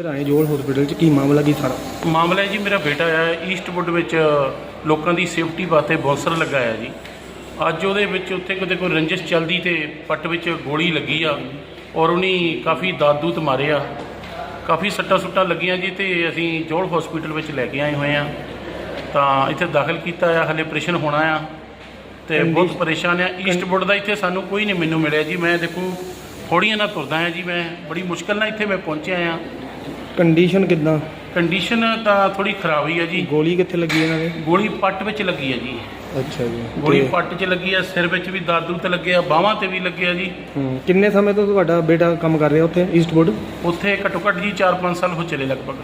ਇੱਧਰ ਆਏ ਜੋਲ ਹਸਪੀਟਲ ਚ ਕੀ ਮਾਮਲਾ ਕੀ ਸਾਰਾ? ਮਾਮਲਾ ਹੈ ਜੀ ਮੇਰਾ ਬੇਟਾ ਆ ਈਸਟਵੁੱਡ ਵਿੱਚ ਲੋਕਾਂ ਦੀ ਸੇਫਟੀ ਵਾਸਤੇ ਬੌਂਸਰ ਲਗਾਇਆ ਜੀ। ਅੱਜ ਉਹਦੇ ਵਿੱਚ ਉੱਥੇ ਕਿਤੇ ਕੋਈ ਰੰਜਿਸ਼ ਚੱਲਦੀ ਤੇ ਪੱਟ ਵਿੱਚ ਗੋਲੀ ਲੱਗੀ ਆ ਔਰ ਉਹਨੇ ਕਾਫੀ ਦਾਦੂਤ ਮਾਰੇ ਆ। ਕਾਫੀ ਸੱਟਾਂ ਸੁੱਟਾਂ ਲੱਗੀਆਂ ਜੀ ਤੇ ਅਸੀਂ ਜੋਲ ਹਸਪੀਟਲ ਵਿੱਚ ਲੈ ਕੇ ਆਏ ਹੋਏ ਆ। ਤਾਂ ਇੱਥੇ ਦਾਖਲ ਕੀਤਾ ਆ ਹਲੇ ਆਪਰੇਸ਼ਨ ਹੋਣਾ ਆ। ਤੇ ਬਹੁਤ ਪਰੇਸ਼ਾਨ ਆ। ਈਸਟਵੁੱਡ ਦਾ ਇੱਥੇ ਸਾਨੂੰ ਕੋਈ ਨਹੀਂ ਮੈਨੂੰ ਮਿਲਿਆ ਜੀ। ਮੈਂ ਦੇਖੋ ਥੋੜੀਆਂ ਨਾਲ ਤੁਰਦਾ ਆ ਜੀ ਮੈਂ। ਬੜੀ ਮੁਸ਼ਕਲ ਨਾਲ ਇੱਥੇ ਮੈਂ ਪਹੁੰਚਿਆ ਆ। ਕੰਡੀਸ਼ਨ ਕਿਦਾਂ? ਕੰਡੀਸ਼ਨ ਤਾਂ ਥੋੜੀ ਖਰਾਬ ਹੀ ਆ ਜੀ। ਗੋਲੀ ਕਿੱਥੇ ਲੱਗੀ ਇਹਨਾਂ ਦੇ? ਗੋਲੀ ਪੱਟ ਵਿੱਚ ਲੱਗੀ ਹੈ ਜੀ। ਅੱਛਾ ਜੀ। ਗੋਲੀ ਤੇ, ਪੱਟ 'ਚ ਲੱਗੀ ਹੈ ਸਿਰ ਵਿੱਚ ਵੀ ਦਾਦੂ ਤੇ ਲੱਗੇ ਆ ਬਾਹਾਂ ਤੇ ਵੀ ਲੱਗੇ ਆ ਜੀ। ਹੂੰ, ਕਿੰਨੇ ਸਮੇਂ ਤੋਂ ਤੁਹਾਡਾ ਬੇਟਾ ਕੰਮ ਕਰ ਰਿਹਾ ਉੱਥੇ ਈਸਟਵੁੱਡ ਉੱਥੇ ਘੱਟੋ ਘੱਟ ਜੀ 4-5 ਸਾਲ ਹੋ ਚਲੇ ਲਗਭਗ।